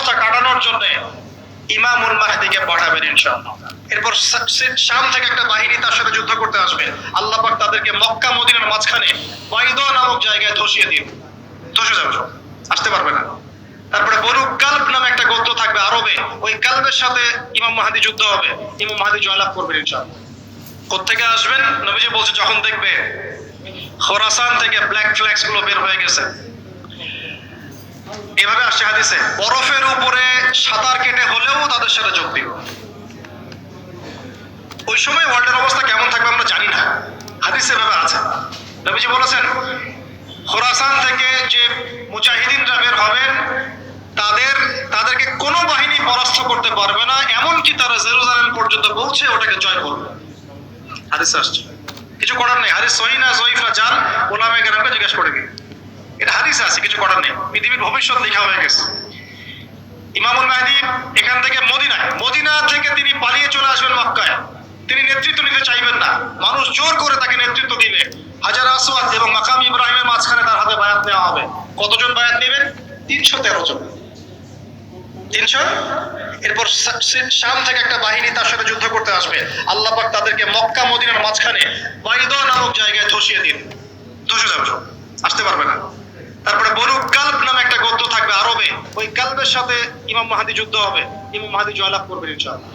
অবস্থা কাটানোর জন্য ইমামুল মাহদিকে পাঠাবেন ইনশাআল্লাহ। এরপর শাম থেকে একটা বাহিনী তার সাথে যুদ্ধ করতে আসবে। আল্লাহ পাক তাদেরকে মক্কা মদিনার মাঝখানে বাইদ নামক জায়গায় ধসিয়ে দিন। ধসে যাবে আসতে পারবে না। তারপরে বনু কাল্ব নামে একটা গোত্র থাকবে আরবে। ওই কাল্বের সাথে ইমাম মাহাদি যুদ্ধ হবে। ইমাম মাহাদি জয়লাভ করবেন ইনশাআল্লাহ। কোথেকে আসবেন? নবীজি বলছে, যখন দেখবে খোরাসান থেকে ব্ল্যাক ফ্ল্যাক্সগুলো বের হয়ে গেছে। এভাবে আসছে হাদিসে, বরফের উপরে সাঁতার কেটে হলেও তাদের সাথে যোগ দিব ওই সময় ওয়ার্ল্ডের অবস্থা কেমন থাকবে আমরা জানি না। হাদিসে এভাবে আছে। নবীজি বলেছেন, খোরাসান থেকে যে মুজাহিদিনরা বের হবেন, তাদের, তাদেরকে কোনো বাহিনী পরাস্ত করতে পারবে না, এমনকি তারা জেরুজালেম পর্যন্ত পৌঁছে ওটাকে জয় করবে। হাদিস আসছে। কিছু করার নেই। হাদিস সহি না জয়ীফ না জান ওলামে গ্রামকে জিজ্ঞেস করে এটা হাদিস আছে, কিছু করার নেই। পৃথিবীর ভবিষ্যৎ লেখা হয়ে গেছে। ইমামুল মাহদি এখান থেকে মদিনায়, মদিনা থেকে তিনি পালিয়ে চলে আসবেন মক্কায়। তিনি নেতৃত্ব নিতে চাইবেন না। মানুষ জোর করে তাকে নেতৃত্ব দিলে হাজার আসওয়াদ এবং মাকাম ইব্রাহিমের মাঝখানে তার হাতে বায়াত নেওয়া হবে। কতজন বায়াত নেবেন? তিনশো তেরো জন। তিনশো? এরপর শাম থেকে একটা বাহিনী তার সাথে যুদ্ধ করতে আসবে। আল্লাহ পাক তাদেরকে মক্কা মদিনার মাঝখানে বাইদ নামক জায়গায় ধসিয়ে দিন। ধসে যাবে আসতে পারবে না। তারপরে বনু কাল্ব নামে একটা গোত্র থাকবে আরবে। ওই কাল্বের সাথে ইমাম মাহাদি যুদ্ধ হবে। ইমাম মাহাদি জয়লাভ করবেন ইনশাআল্লাহ।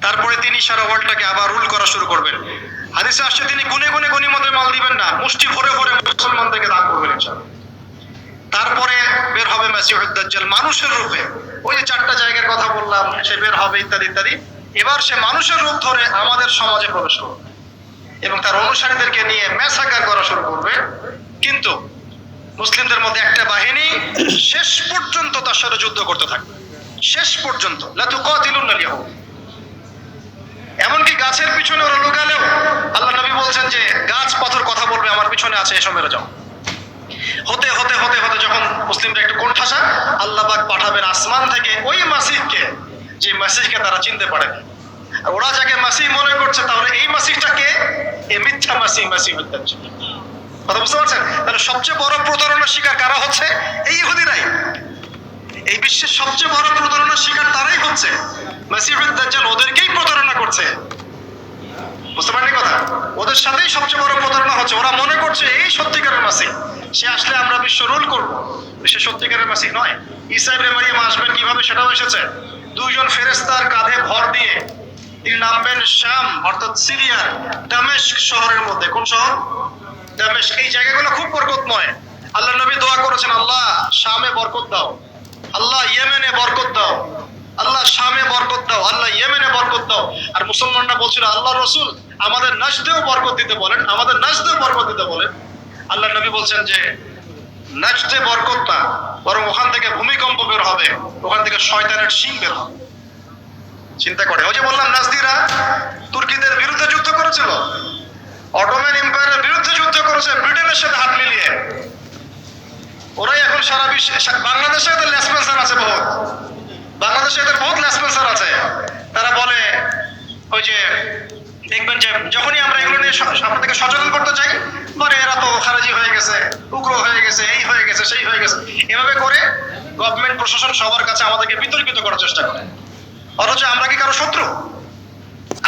তারপরে তিনি সারা ওয়ার্ল্ডটাকে আবার রুল করা শুরু করবেন। হাদিসে আসছে, তিনি গুনে গুনে গনিমতের মাল দিবেন না, মুষ্টি ভরে ভরে মুসলমানদেরকে দান করবেন তারপরে বের হবে দাজ্জাল মানুষের রূপে। ওই যে চারটা জায়গার কথা বললাম, সে বের হবে ইত্যাদি ইত্যাদি। এবার সে মানুষের রূপ ধরে আমাদের সমাজে প্রবেশ করবে। এবং তার অনুসারীদেরকে নিয়ে ম্যাসাকার করা শুরু করবে। কিন্তু মুসলিমদের মধ্যে একটা বাহিনী শেষ পর্যন্ত তার সাথে যুদ্ধ করতে থাকবে। শেষ পর্যন্ত। এমনকি গাছের পিছনে ওরা লুকালেও আল্লাহ নবী বলছেন যে, গাছ পাথর কথা বলবে, আমার পিছনে আছে, এসো মেরে যাও। হতে হতে হতে হতে যখন মুসলিমরা একটু কোণঠাসা, আল্লাহ পাক পাঠাবেন আসমান থেকে ওই মাসিহকে, যে মাসিহকে তারা চিনতে পারেনি ওরা যাকে মাসিহ মনে করছে, তাহলে এই মাসিহটা কে? এ মিথ্যা মাসিহ মাসিহ দাজ্জাল কথা বুঝতে পারছেন? তাহলে সবচেয়ে বড় প্রতারণার শিকার কারা হচ্ছে? এই ইহুদিরাই। এই বিশ্বের সবচেয়ে বড় প্রতারণার শিকার তারাই হচ্ছে। মাসিহুদ দাজ্জাল ওদেরকেই প্রতারণা করছে। বুঝতে পারলি কথা? ওদের সাথেই সবচেয়ে বড় প্রতারণা হচ্ছে। ওরা মনে করছে, এই সত্যিকারের মাসিক সে আসলে আমরা বিশ্ব রুল করব। বিশ্ব সত্যিকারের মাসিক নয়। ঈসা ইবনে মারিয়াম আসবেন, কীভাবে সেটাও এসেছে। দুইজন ফেরেশতার কাঁধে ভর দিয়ে তিনি নামবেন শাম, অর্থাৎ সিরিয়ার, দামেস্ক শহরের মধ্যে। কোন শহর? এই জায়গাগুলো খুব বরকতময়। আল্লাহ নবী দোয়া করেছেন, আল্লাহ, শামে বরকত দাও। আল্লাহ, ইয়েমেনে বরকত দাও। আল্লাহ, শামে বরকত দাও। আল্লাহ, ইয়েমেনে বরকত দাও। আর মুসলমানরা বলছিল, আল্লাহ রসুল আমাদের নাজদেও বরকত দিতে বলেন, আমাদের নাজদেও বরকত দিতে বলেন। আল্লাহ নবী বলছেন যে, নাজদে বরকত না, বরং ওখান থেকে ভূমিকম্প বের হবে। ওখান থেকে শয়তানের শিং বের হবে। চিন্তা করে। ওই যে বললাম, নাজদিরা তুর্কিদের বিরুদ্ধে যুদ্ধ করেছিল। অটোম্যান এম্পায়ারের বিরুদ্ধে যুদ্ধ করেছে, ব্রিটেনের সাথে হাত মিলিয়ে। ওরাই এখন সারা বিশ্বে বাংলাদেশে এদের লেসপেন্সার আছে বহুত। বাংলাদেশে এদের বহুত লেসপেন্সার আছে। তারা বলে, ওই যে, দেখবেন যে যখনই আমরা এগুলো নিয়ে আপনাদেরকে সচেতন করতে চাই বলে এরা তো খারাজি হয়ে গেছে, উগ্র হয়ে গেছে, এই হয়ে গেছে, সেই হয়ে গেছে। এভাবে করে গভর্নমেন্ট প্রশাসন সবার কাছে আমাদেরকে বিতর্কিত করার চেষ্টা করে। অথচ আমরা কি কারও শত্রু?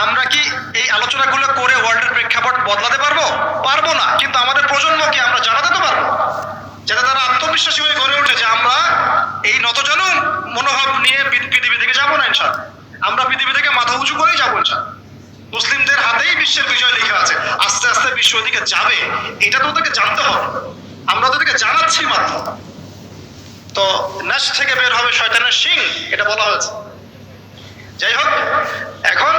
আমরা কি এই আলোচনাগুলো করে ওয়ার্ল্ডের প্রেক্ষাপট বদলাতে পারব? পারব না, কিন্তু আমাদের প্রজন্মকে আমরা জানাতে তো পারব, যাতে তারা আত্মবিশ্বাসী হয়ে গড়ে ওঠে যে আমরা এই নতজানু মনোভাব নিয়ে পৃথিবী থেকে যাব না ইনশাল আমরা পৃথিবী থেকে মাথা উঁচু করেই যাব ইনশাল মুসলিমদের হাতেই বিশ্বের বিজয় লেখা আছে, আস্তে আস্তে বিশ্ব ওদিকে যাবে, এটা তো ওদেরকে জানতে হবে। আমরা ওদেরকে জানাচ্ছি মাত্র। তো নাচ থেকে বের হবে শয়তানের সিং এটা বলা হয়েছে। যাই হোক, এখন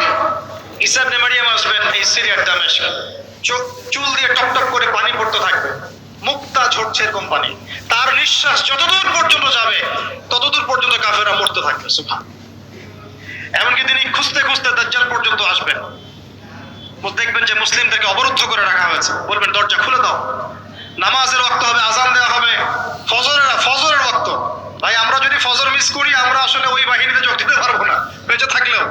ইসাব নেমারিয়াম আসবেন, এই সিরিয়ার চোখ, চুল দিয়ে টপ টপ করে পানি পড়তে থাকবে। মুক্তা ঝরছে এরকম পানি। তার নিঃশ্বাস যতদূর পর্যন্ত যাবে, ততদূর পর্যন্ত কাফেরা মরতে থাকবে সুভা এমনকি তিনি খুঁজতে খুঁজতে দাজ্জাল পর্যন্ত আসবেন। দেখবেন যে মুসলিমদেরকে অবরুদ্ধ করে রাখা হয়েছে। বলবেন, দরজা খুলে দাও। নামাজের ওয়াক্ত হবে, আজান দেওয়া হবে। ফজরের ফজরের ওয়াক্ত। ভাই, আমরা যদি ফজর মিস করি, আমরা আসলে ওই বাহিনীতে যোগ দিতে পারব না। বেঁচে থাকলেও।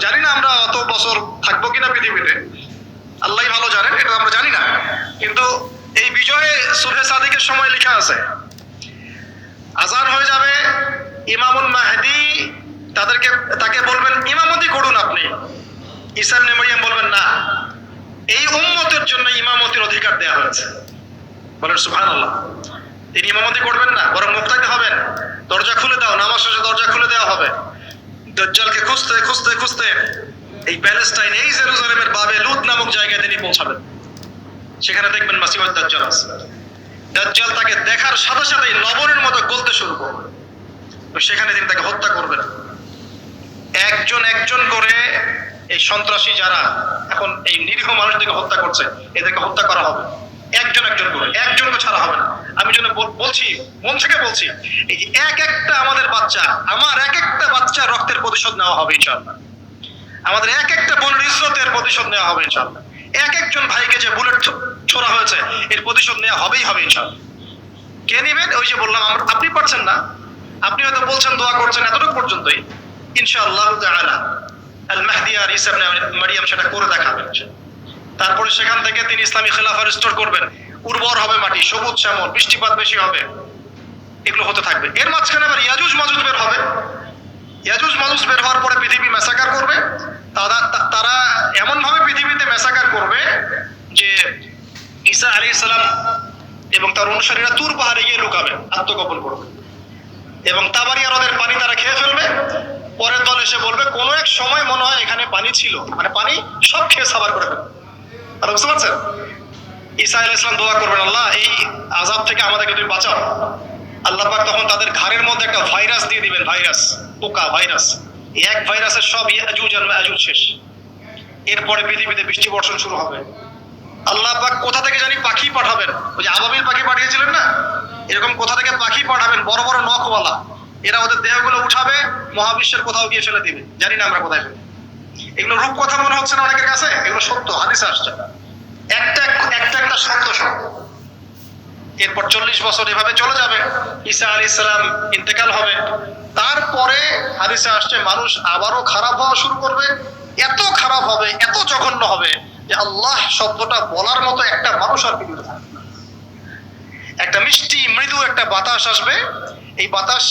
জানি না আমরা অত বছর থাকব কিনা পৃথিবীতে। আল্লাহ ভালো জানেন, এটা আমরা জানি না। কিন্তু এই বিজয়ে সুহে সাদিকের সময় লেখা আছে, আজান হয়ে যাবে, ইমামুল মাহদি তাদেরকে, তাকে বলবেন, ইমামতি করুন আপনি। ইসাম নেমরিয়াম বলবেন, না। এই উম্মতের জন্য ইমামতির অধিকার দেওয়া হয়েছে। বলেন, সুবহানাল্লাহ। তিনি ইমামতি করবেন না, বরং মুক্তাইতে হবেন। দরজা খুলে দাও, নামাজ শেষে দরজা খুলে দেওয়া হবে। দজ্জালকে খুঁজতে খুঁজতে খুঁজতে এই প্যালেস্টাইন এই জেরুজালেমের বাবে লুত নামক জায়গায় তিনি পৌঁছাবেন। সেখানে দেখবেন মাসিমত দাজ্জাল আছে। দাজ্জাল তাকে দেখার সাথে সাথেই লবণের মতো গলতে শুরু করবে সেখানে তিনি তাকে হত্যা করবেন। একজন একজন করে এই সন্ত্রাসী যারা এখন এই নিরীহ মানুষদেরকে হত্যা করছে, এদেরকে হত্যা করা হবে। একজন একজন করে একজনকে ছাড়া হবে না। আমি জন্য বলছি, মন থেকে বলছি, এই যে এক একটা আমাদের বাচ্চা, আমার এক একটা বাচ্চা রক্তের প্রতিশোধ নেওয়া হবে ইনশাআল্লাহ। আমাদের এক একটা বোনের ইজ্জতের প্রতিশোধ নেওয়া হবে ইনশাআল্লাহ। এক একজন ভাইকে যে বুলেট ছোড়া হয়েছে, এর প্রতিশোধ নেওয়া হবেই হবে ইনশাআল্লাহ। কে নিবেন? ওই যে বললাম, আমরা আপনি পারছেন না। আপনি হয়তো বলছেন, দোয়া করছেন এতটুকু পর্যন্তই। ইনশাআল্লাহ আল মাহদি আর মারিয়াম সেটা করে দেখাবেন। তারপরে সেখান থেকে তিনি ইসলামী খেলাফা রিস্টোর করবেন। উর্বর হবে মাটি, সবুজ শ্যামল, বৃষ্টিপাত বেশি হবে। এগুলো হতে থাকবে। এর মাঝখানে আবার ইয়াজুজ মাজুজ বের হবে। ইয়াজুজ মাজুজ বের হওয়ার পরে পৃথিবী মেসাকার করবে। তারা তারা এমন ভাবে পৃথিবীতে মেসাকার করবে যে ঈসা আলী ইসলাম এবং তার অনুসারীরা তুর পাহাড়ে গিয়ে লুকাবে, আত্মগোপন করবে। এবং তাবারিয়া হ্রদের পানি তারা খেয়ে ফেলবে। পরের দল এসে বলবে, কোনো এক সময় মনে হয় এখানে পানি ছিল। মানে পানি সব খেয়ে সাবার করে ফেলবে। আর বুঝতে পারছেন? ঈসা আলাইহিস ইসলাম দোয়া করবেন, আল্লাহ, এই আজাব থেকে আমাদেরকে তুমি বাঁচাও। আল্লাহ পাক তখন তাদের ঘাড়ের মধ্যে একটা ভাইরাস দিয়ে দিবেন, ভাইরাস, পোকা, ভাইরাস। এক ভাইরাসের সব ইয়াজুজ আর মাজুজ শেষ। এরপরে পৃথিবীতে বৃষ্টি বর্ষণ শুরু হবে। আল্লাহ পাক কোথা থেকে জানি পাখি পাঠাবেন? ওই যে আবাবিল পাখি পাঠিয়েছিলেন না? এরকম কোথা থেকে পাখি পাঠাবেন? বড় বড় নখওয়ালা। এরা ওদের দেহগুলো উঠাবে, মহাবিশ্বের কোথাও গিয়ে ফেলে দিবে। জানি না আমরা কোথায় ফেলব এগুলো রূপ কথা মনে হচ্ছে না অনেকের কাছে? এগুলো সত্য, হাদিসে আসছে। একটা একটা একটা সত্য। সব এরপর চল্লিশ বছর এভাবে চলে যাবে। ঈসা আলী ইসলাম ইন্তেকাল হবে। তারপরে হাদিসে আসছে, মানুষ আবারও খারাপ হওয়া শুরু করবে। এত খারাপ হবে, এত জঘন্য হবে যে আল্লাহ শব্দটা বলার মতো একটা মানুষ আর পৃথিবীতে থাকবে একটা মিষ্টি, মৃদু একটা বাতাস আসবে। এই বাতাস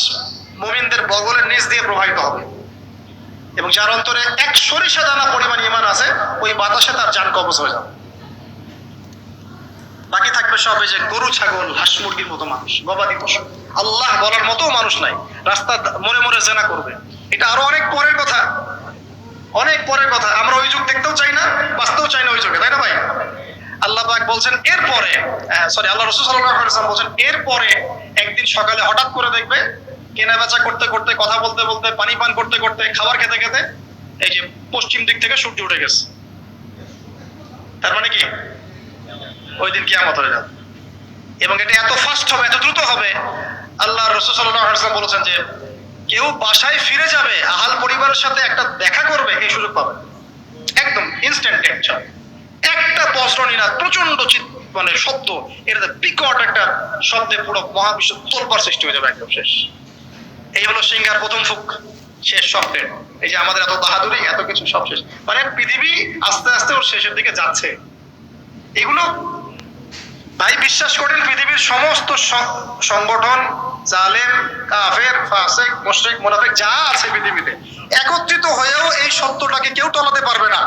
মুমিনদের বগলের নিচ দিয়ে প্রবাহিত হবে। এবং যার অন্তরে এক সরিষা দানা পরিমাণ ইমান আছে, ওই বাতাসে তার যান কবজ হয়ে যাবে। বাকি থাকবে সব যে গরু, ছাগল, হাঁস, মুরগির মতো মানুষ, গবাদি পশু। আল্লাহ বলার মতো মানুষ নাই। রাস্তা মরে মরে জেনা করবে। এটা আরও অনেক পরের কথা। অনেক পরের কথা। আমরা ওই যুগ দেখতেও চাই না, বাঁচতেও চাই না ওই যুগে, তাই না ভাই? আল্লাহ বলছেন, এরপরে সরি আল্লাহ রসুল বলছেন, এরপরে একদিন সকালে হঠাৎ করে দেখবে কেনা বেচা করতে করতে, কথা বলতে বলতে, পানি পান করতে করতে, খাবার খেতে খেতে এই যে পশ্চিম দিক থেকে সূর্য উঠে গেছে। তার মানে কি? ওই দিন কিয়ামত হয়ে যাবে। এবং এটা এত ফাস্ট হবে, এত দ্রুত হবে আল্লাহ রসুল বলেছেন যে, কেউ বাসায় ফিরে যাবে, আহাল পরিবারের সাথে একটা দেখা করবে, এই সুযোগ পাবে। একদম ইনস্ট্যান্ট একটা বজ্রনী না প্রচণ্ড মানে শব্দ। এটা বিকট একটা শব্দে পুরো মহাবিশ্ব তোলবার সৃষ্টি হয়ে যাবে, একদম শেষ। এই হলো সিঙ্গার প্রথম ফুক, শেষ শব্দের এই যে আমাদের এত বাহাদুরি, এত কিছু সব শেষ। মানে পৃথিবী আস্তে আস্তে ওর শেষের দিকে যাচ্ছে। এগুলো ভাই বিশ্বাস করেন, পৃথিবীর সমস্ত সংগঠন, জালেম, কাফের, ফাসেক, মুশরিক, মুনাফিক, যা আছে পৃথিবীতে, একত্রিত হয়েও এই সত্যটাকে কেউ টলাতে পারবে না।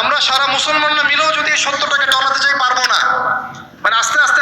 আমরা সারা মুসলমানরা মিলেও যদি এই সত্যটাকে টলাতে চাই পারব না। মানে আস্তে আস্তে